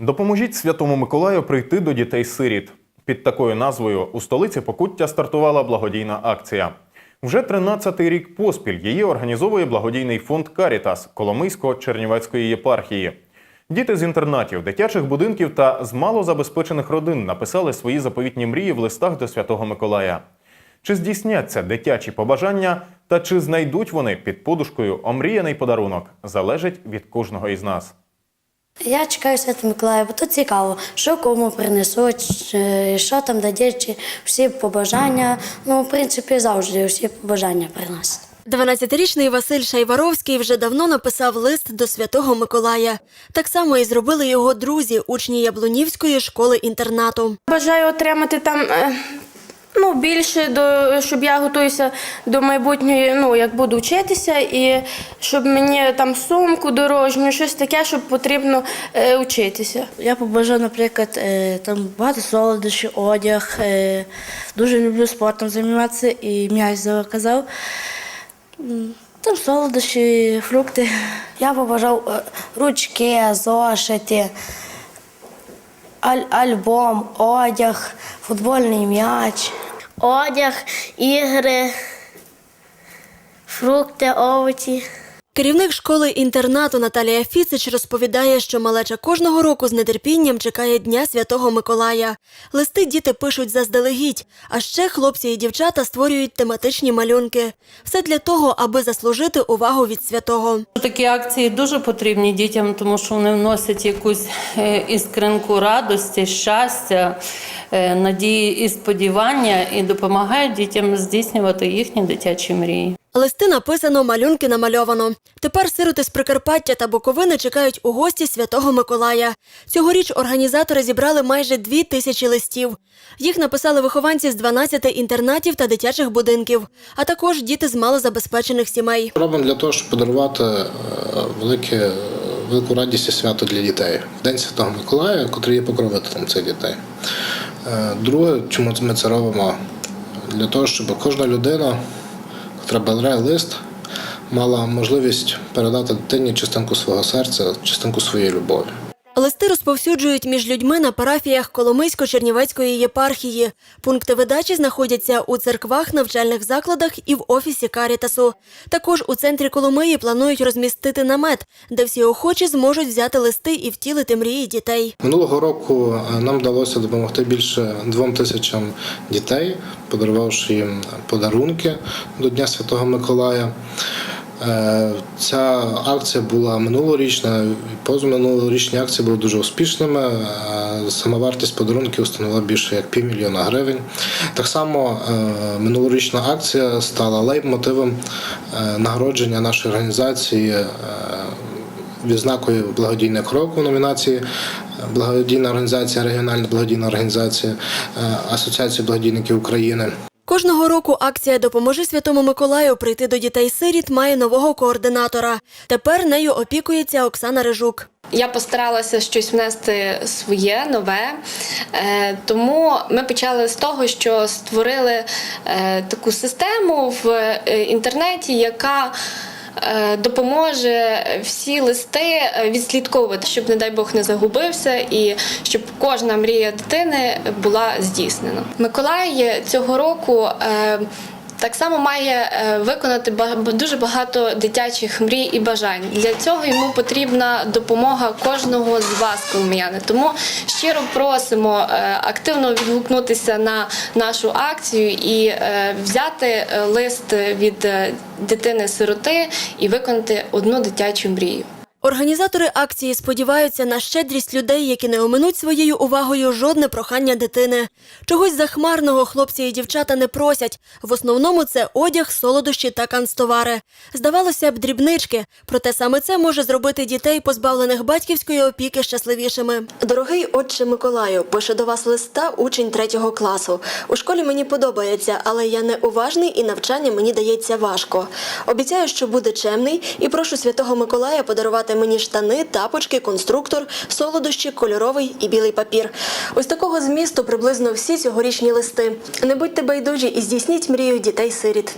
Допоможіть Святому Миколаю прийти до дітей-сиріт. Під такою назвою у столиці Покуття стартувала благодійна акція. Вже 13-й рік поспіль її організовує благодійний фонд Карітас Коломийсько-Чернівецької єпархії. Діти з інтернатів, дитячих будинків та з малозабезпечених родин написали свої заповітні мрії в листах до Святого Миколая. Чи здійсняться дитячі побажання та чи знайдуть вони під подушкою омріяний подарунок, залежить від кожного із нас. Я чекаю Свята Миколая, бо тут цікаво, що кому принесуть, що там дадять, чи всі побажання. Ну, в принципі, завжди всі побажання приносять. 12-річний Василь Шайваровський вже давно написав лист до Святого Миколая. Так само і зробили його друзі, учні Яблунівської школи-інтернату. Бажаю отримати там е, ну, більше, до, щоб я готуюся до майбутньої, ну, як буду вчитися, і щоб мені там сумку дорожню, щось таке, щоб потрібно е, вчитися. Я побажав, наприклад, е, там багато солодощів, одяг. е, Дуже люблю спортом займатися і м'яч заказав. Там солодощі, фрукти. Я побажав е, ручки, зошити, аль- альбом, одяг, футбольний м'яч. Одяг, ігри, фрукти, овочі. Керівник школи-інтернату Наталія Фіцич розповідає, що малеча кожного року з нетерпінням чекає Дня Святого Миколая. Листи діти пишуть заздалегідь, а ще хлопці і дівчата створюють тематичні малюнки. Все для того, аби заслужити увагу від святого. Такі акції дуже потрібні дітям, тому що вони вносять якусь е, іскринку радості, щастя, е, надії і сподівання і допомагають дітям здійснювати їхні дитячі мрії. Листи написано, малюнки намальовано. Тепер сироти з Прикарпаття та Буковини чекають у гості Святого Миколая. Цьогоріч організатори зібрали майже дві тисячі листів. Їх написали вихованці з 12 інтернатів та дитячих будинків, а також діти з малозабезпечених сімей. Робимо для того, щоб подарувати е, велике, велику радість і свято для дітей. День Святого Миколая, який є покровителем цих дітей. Е, Друге, чому ми це робимо? Для того, щоб кожна людина, яка бере лист, мала можливість передати дитині частинку свого серця, частинку своєї любові. Листи розповсюджують між людьми на парафіях Коломийсько-Чернівецької єпархії. Пункти видачі знаходяться у церквах, навчальних закладах і в офісі Карітасу. Також у центрі Коломиї планують розмістити намет, де всі охочі зможуть взяти листи і втілити мрії дітей. Минулого року е, нам вдалося допомогти більше двом тисячам дітей, подарувавши їм подарунки до Дня Святого Миколая. Е, Ця акція була минулорічна, позаминулорічні акції були дуже успішними. Е, Сама вартість подарунків становила більше як півмільйона гривень. Так само е, минулорічна акція стала лейтмотивом е, нагородження нашої організації. відзнакою благодійний крок у номінації благодійна організація, регіональна благодійна організація Асоціація благодійників України. Кожного року акція Допоможи Святому Миколаю прийти до дітей-сиріт має нового координатора. Тепер нею опікується Оксана Рижук. Я постаралася щось внести своє нове, Е, тому ми почали з того, що створили е, таку систему в е, інтернеті, яка допоможе всі листи е, відслідковувати, щоб, не дай Бог, не загубився, і щоб кожна мрія дитини була здійснена. Миколай цього року. Так само має е, виконати дуже багато дитячих мрій і бажань. Для цього йому потрібна допомога кожного з вас, коломияни. Тому щиро просимо е, активно відгукнутися на нашу акцію і е, взяти лист від дитини-сироти і виконати одну дитячу мрію. Організатори акції сподіваються на щедрість людей, які не оминуть своєю увагою жодне прохання дитини. Чогось захмарного хлопці і дівчата не просять. В основному це одяг, солодощі та канцтовари. Здавалося б, дрібнички. Проте саме це може зробити дітей, позбавлених батьківської опіки, щасливішими. Дорогий отче Миколаю, пише до вас листа учень третього класу. У школі мені подобається, але я неуважний і навчання мені дається важко. Обіцяю, що буде чемний, і прошу святого Миколая подарувати мені штани, тапочки, конструктор, солодощі, кольоровий і білий папір. Ось такого змісту приблизно всі цьогорічні листи. Не будьте байдужі і здійсніть мрію дітей-сиріт.